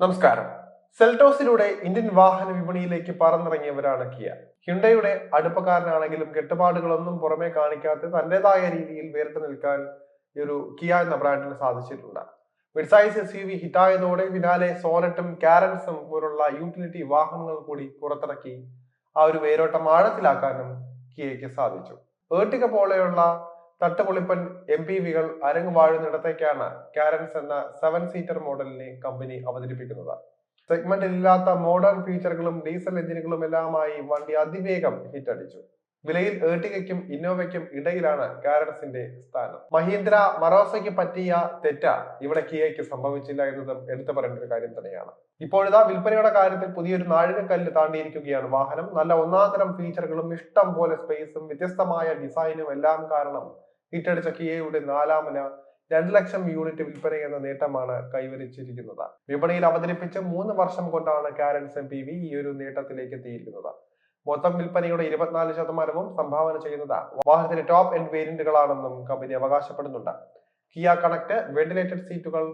നമസ്കാരം. സെൽറ്റോസിലൂടെ ഇന്ത്യൻ വാഹന വിപണിയിലേക്ക് പറന്നിറങ്ങിയവരാണ് കിയ. ഹ്യുണ്ടയുടെ അടുപ്പക്കാരനാണെങ്കിലും കെട്ടുപാടുകളൊന്നും പുറമെ കാണിക്കാത്ത തന്റേതായ രീതിയിൽ വേറിട്ട് നിൽക്കാൻ ഈ ഒരു കിയ എന്ന ബ്രാൻഡിന് സാധിച്ചിട്ടുണ്ട്. മിഡ്സൈസ് എസ് യു വി ഹിറ്റായതോടെ പിന്നാലെ സോനറ്റും കാരൻസും പോലുള്ള യൂട്ടിലിറ്റി വാഹനങ്ങൾ കൂടി പുറത്തിറക്കി ആ ഒരു വേരോട്ടം ആഴത്തിലാക്കാനും കിയയ്ക്ക് സാധിച്ചു. ഏട്ടിക പോലെയുള്ള തട്ടുപൊളിപ്പൻ എം പി വികൾ അരങ്ങ് വാഴുന്നിടത്തേക്കാണ് കാരൻസ് എന്ന സെവൻ സീറ്റർ മോഡലിനെ കമ്പനി അവതരിപ്പിക്കുന്നത്. സെഗ്മെന്റിലില്ലാത്ത മോഡേൺ ഫീച്ചറുകളും ഡീസൽ എഞ്ചിനുകളും എല്ലാമായി വണ്ടി അതിവേഗം ഹിറ്റടിച്ചു വിലയിൽ ഏർട്ടികയ്ക്കും ഇന്നോവയ്ക്കും ഇടയിലാണ് കാരൻസിന്റെ സ്ഥാനം. മഹീന്ദ്ര മറോസയ്ക്ക് പറ്റിയ തെറ്റ ഇവിടെ കിയയ്ക്ക് സംഭവിച്ചില്ല എന്നതും എടുത്തു പറയേണ്ട ഒരു കാര്യം തന്നെയാണ്. ഇപ്പോഴിതാ വിൽപ്പനയുടെ കാര്യത്തിൽ പുതിയൊരു നാഴികക്കല്ല് താണ്ടിയിരിക്കുകയാണ്. വാഹനം നല്ല ഒന്നാന്തരം ഫീച്ചറുകളും ഇഷ്ടം പോലെ സ്പേസും വ്യത്യസ്തമായ ഡിസൈനും എല്ലാം കാരണം ഹിറ്റടിച്ച കിയയുടെ നാലാമന രണ്ട് ലക്ഷം യൂണിറ്റ് വിൽപ്പന എന്ന നേട്ടമാണ് കൈവരിച്ചിരിക്കുന്നത്. വിപണിയിൽ അവതരിപ്പിച്ച് മൂന്ന് വർഷം കൊണ്ടാണ് കാരൻസ് എം പി വി ഈ ഒരു നേട്ടത്തിലേക്ക് എത്തിയിരിക്കുന്നത്. മൊത്തം വിൽപ്പനയുടെ ഇരുപത്തിനാല് ശതമാനവും സംഭാവന ചെയ്യുന്നത് വാഹനത്തിന്റെ ടോപ്പ് എൻഡ് വേരിയന്റുകളാണെന്നും കമ്പനി അവകാശപ്പെടുന്നുണ്ട്. കിയ കണക്ട് വെന്റിലേറ്റഡ് സീറ്റുകൾ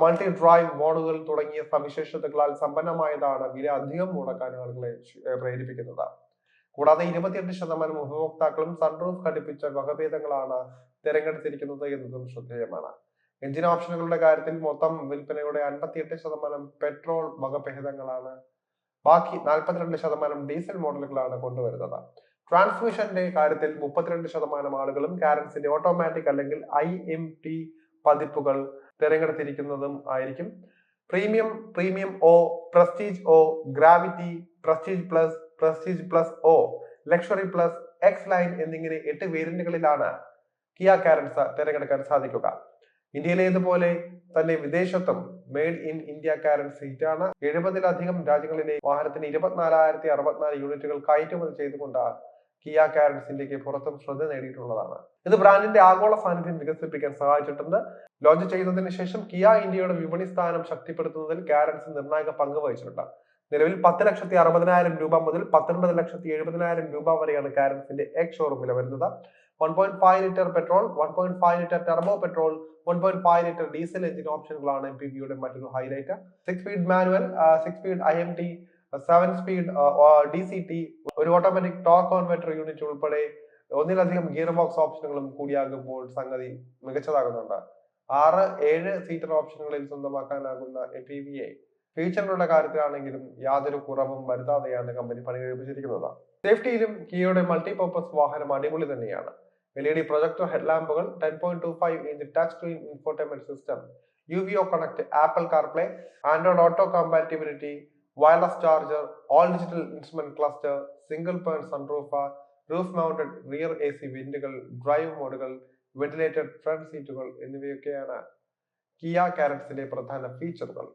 മൾട്ടി ഡ്രൈവ് മോഡുകൾ തുടങ്ങിയ സവിശേഷതകളാൽ സമ്പന്നമായതാണ് വില അധികം മുടക്കാൻ ആളുകളെ പ്രേരിപ്പിക്കുന്നത്. കൂടാതെ ഇരുപത്തിയെട്ട് ശതമാനം ഉപഭോക്താക്കളും സൺറൂഫ് ഘടിപ്പിച്ച വകഭേദങ്ങളാണ് തിരഞ്ഞെടുത്തിരിക്കുന്നത് എന്നതും ശ്രദ്ധേയമാണ്. എഞ്ചിൻ ഓപ്ഷനുകളുടെ കാര്യത്തിൽ മൊത്തം വിൽപ്പനയുടെ അൻപത്തിയെട്ട് ശതമാനം പെട്രോൾ വകഭേദങ്ങളാണ് ബാക്കി നാൽപ്പത്തിരണ്ട് ശതമാനം ഡീസൽ മോഡലുകളാണ് കൊണ്ടുവരുന്നത്. ട്രാൻസ്മിഷന്റെ കാര്യത്തിൽ മുപ്പത്തിരണ്ട് ശതമാനം ആളുകളും കാരൻസിന്റെ ഓട്ടോമാറ്റിക് അല്ലെങ്കിൽ ഐ എം ടി പതിപ്പുകൾ തിരഞ്ഞെടുത്തിരിക്കുന്നതും ആയിരിക്കും. Premium premium O prestige O gravity prestige plus prestige plus O luxury plus X line എന്നിങ്ങനെ എട്ട് വേരിയന്റുകളിലാണ് കിയ കാരൻസ് തിരഞ്ഞെടുക്കാൻ സാധിക്കുക. ഇന്ത്യയിലേതുപോലെ തന്നെ വിദേശത്തും മെയ്ഡ് ഇൻ ഇന്ത്യ സീറ്റാണ് ഹിറ്റാണ് എഴുപതിലധികം രാജ്യങ്ങളിലെ വാഹനത്തിന് ഇരുപത്തിനാലായിരത്തി അറുപത്തിനാല് യൂണിറ്റുകൾ കയറ്റുമതി ചെയ്തുകൊണ്ട് കിയ കാരൻസ് ഇന്ത്യയ്ക്ക് പുറത്തും ശ്രദ്ധ നേടിയിട്ടുള്ളതാണ്. ഇത് ബ്രാൻഡിന്റെ ആഗോള സാന്നിധ്യം വികസിപ്പിക്കാൻ സഹായിച്ചിട്ടുണ്ട്. ലോഞ്ച് ചെയ്തതിനു ശേഷം കിയ ഇന്ത്യയുടെ വിപണി സ്ഥാനം ശക്തിപ്പെടുത്തുന്നതിൽ കാരൻസ് നിർണായക പങ്ക് വഹിച്ചിട്ടുണ്ട്. നിലവിൽ പത്ത് ലക്ഷത്തി അറുപതിനായിരം രൂപ മുതൽ പത്തൊൻപത് ലക്ഷത്തി എഴുപതിനായിരം രൂപ വരെയാണ് കാരൻസിന്റെ എക്സ് ഷോറൂം വില വരുന്നത്. One point five litre petrol one point five litre turbo petrol one point five litre diesel engine ഓപ്ഷനുകളാണ് M P വിയുടെ മറ്റൊരു highlight six speed manual six speed I M T seven speed D C T ഒരു automatic torque converter unit ഉൾപ്പെടെ ഒന്നിലധികം gear box ഓപ്ഷനുകളും കൂടിയാകുമ്പോൾ സംഗതി മികച്ചതാകുന്നുണ്ട്. ആറ് ഏഴ് സീറ്റർ ഓപ്ഷനുകളിൽ സ്വന്തമാക്കാനാകുന്ന എം പി വിയെ ഫീച്ചറുകളുടെ കാര്യത്തിലാണെങ്കിലും യാതൊരു കുറവും വരുത്താതെയാണ് കമ്പനി പണി കഴിപ്പിച്ചിരിക്കുന്നത് സേഫ്റ്റിയിലും കിയയുടെ മൾട്ടിപർപ്പസ് വാഹനം അടിപൊളി തന്നെയാണ്. L E D projector ഹെഡ്ലാമ്പുകൾ ten point two five inch touch screen infotainment system U V O connect Apple CarPlay Android Auto compatibility wireless charger all digital instrument cluster single pane sunroof roof mounted rear A C വിൻഡുകൾ drive മോഡുകൾ ventilated front സീറ്റുകൾ എന്നിവയൊക്കെയാണ് Kia കാരറ്റ്സിന്റെ പ്രധാന ഫീച്ചറുകൾ